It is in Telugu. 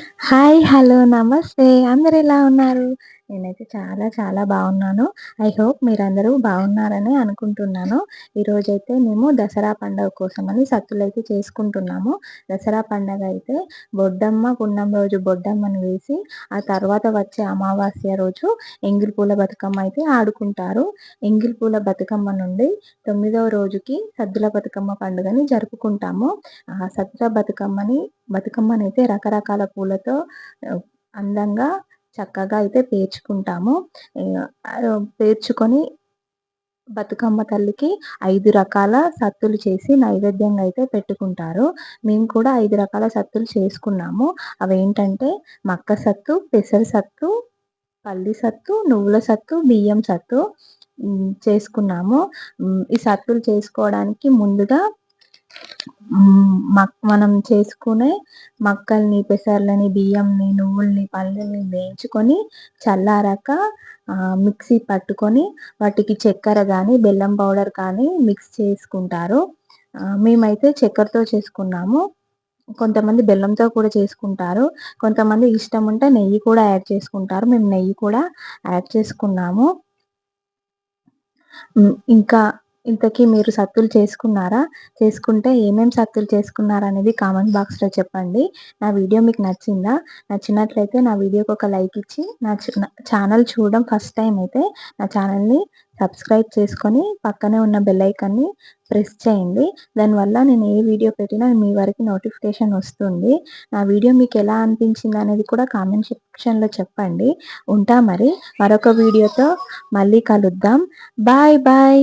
హాయ్ హలో నమస్తే. అందరు ఎలా ఉన్నారు? నేనైతే చాలా చాలా బాగున్నాను. ఐ హోప్ మీరందరూ బాగున్నారని అనుకుంటున్నాను. ఈరోజైతే మేము దసరా పండగ కోసమని సత్తులు అయితే చేసుకుంటున్నాము. దసరా పండగ అయితే బొడ్డమ్మ పున్నం రోజు బొడ్డమ్మను వేసి ఆ తర్వాత వచ్చే అమావాస్య రోజు ఎంగిల్ పూల బతుకమ్మ అయితే ఆడుకుంటారు. ఎంగిల్ పూల బతుకమ్మ నుండి తొమ్మిదవ రోజుకి సద్దుల బతుకమ్మ పండుగని జరుపుకుంటాము. ఆ సద్దుల బతుకమ్మని బతుకమ్మని అయితే రకరకాల పూలతో అందంగా చక్కగా అయితే పేర్చుకుంటాము. పేర్చుకొని బతుకమ్మ తల్లికి ఐదు రకాల సత్తులు చేసి నైవేద్యంగా అయితే పెట్టుకుంటారు. మేము కూడా ఐదు రకాల సత్తులు చేసుకున్నాము. అవేంటంటే మక్క సత్తు పెసర సత్తు పల్లి సత్తు నువ్వుల సత్తు బియ్యం సత్తు చేసుకున్నాము. ఈ సత్తులు చేసుకోవడానికి ముందుగా మనం చేసుకునే మక్కల్ని పెసర్లని బియ్యంని నువ్వుల్ని పల్లీల్ని వేయించుకొని చల్లారాక మిక్సీ పట్టుకొని వాటికి చక్కెర కానీ బెల్లం పౌడర్ కానీ మిక్స్ చేసుకుంటారు. మేమైతే చక్కెరతో చేసుకున్నాము. కొంతమంది బెల్లంతో కూడా చేసుకుంటారు. కొంతమంది ఇష్టం ఉంటే నెయ్యి కూడా యాడ్ చేసుకుంటారు. మేము నెయ్యి కూడా యాడ్ చేసుకున్నాము. ఇంకా ఇంతకీ మీరు సత్తులు చేసుకున్నారా? చేసుకుంటే ఏమేమి సత్తులు చేసుకున్నారా అనేది కామెంట్ బాక్స్లో చెప్పండి. నా వీడియో మీకు నచ్చిందా? నచ్చినట్లయితే నా వీడియోకి ఒక లైక్ ఇచ్చి నా ఛానల్ చూడడం ఫస్ట్ టైం అయితే నా ఛానల్ని సబ్స్క్రైబ్ చేసుకొని పక్కనే ఉన్న బెల్ ఐకాన్ని ప్రెస్ చేయండి. దానివల్ల నేను ఏ వీడియో పెట్టినా మీ వరకు నోటిఫికేషన్ వస్తుంది. నా వీడియో మీకు ఎలా అనిపించింది అనేది కూడా కామెంట్ సెక్షన్లో చెప్పండి. ఉంటా మరి మరొక వీడియోతో మళ్ళీ కలుద్దాం. Bye bye!